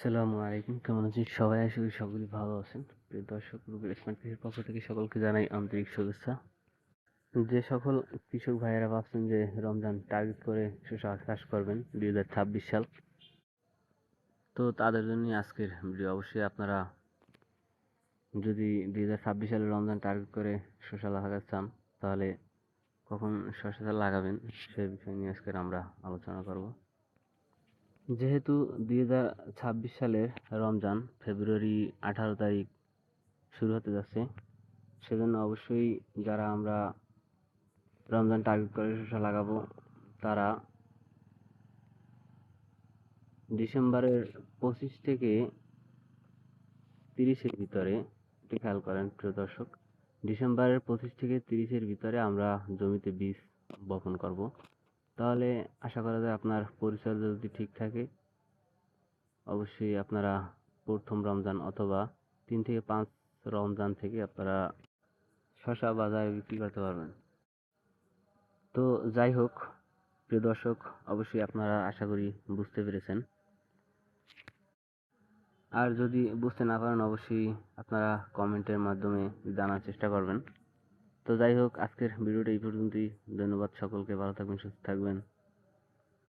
আসসালামু আলাইকুম। কেমন আছেন সবাই? আশা করি সকলেই ভালো আছেন। প্রিয় দর্শক রুবেল স্মার্ট কৃষির পক্ষ থেকে সকলকে জানাই আন্তরিক শুভেচ্ছা। যে সকল কৃষক ভাইয়েরা ভাবছেন যে রমজান টার্গেট করে শসা চাষ করবেন দুই হাজার ছাব্বিশ সাল, তো তাদের জন্য আজকের ভিডিও। অবশ্যই আপনারা যদি দুই হাজার ছাব্বিশ সালে রমজান টার্গেট করে শসা লাগাতে চান, তাহলে কখন শসাটা লাগাবেন সেই বিষয় নিয়ে আজকের আমরা আলোচনা করব। যেহেতু দুই হাজার ছাব্বিশ সালের রমজান ফেব্রুয়ারি আঠারো তারিখ শুরু হতে যাচ্ছে, সেজন্য অবশ্যই যারা আমরা রমজান টার্গেট করে শসা লাগাবো, তারা ডিসেম্বরের পঁচিশ থেকে তিরিশের ভিতরে, একটু খেয়াল করেন প্রিয় দর্শক, ডিসেম্বরের পঁচিশ থেকে তিরিশের ভিতরে আমরা জমিতে বীজ বপন করব। তাহলে আশা করা যায় আপনার পরিচর্যা যদি ঠিক থাকে, অবশ্যই আপনারা প্রথম রমজান অথবা তিন থেকে পাঁচ রমজান থেকে আপনারা শশা বাজারে বিক্রি করতে পারবেন। তো যাই হোক, প্রিয় দর্শক, অবশ্যই আপনারা আশা করি বুঝতে পেরেছেন। আর যদি বুঝতে না পারেন, অবশ্যই আপনারা কমেন্টের মাধ্যমে জানার চেষ্টা করবেন। তো যাই হোক আজকের ভিডিওটা এই পর্যন্তই। ধন্যবাদ সকলকে ভালো থাকবেন সুস্থ থাকবেন।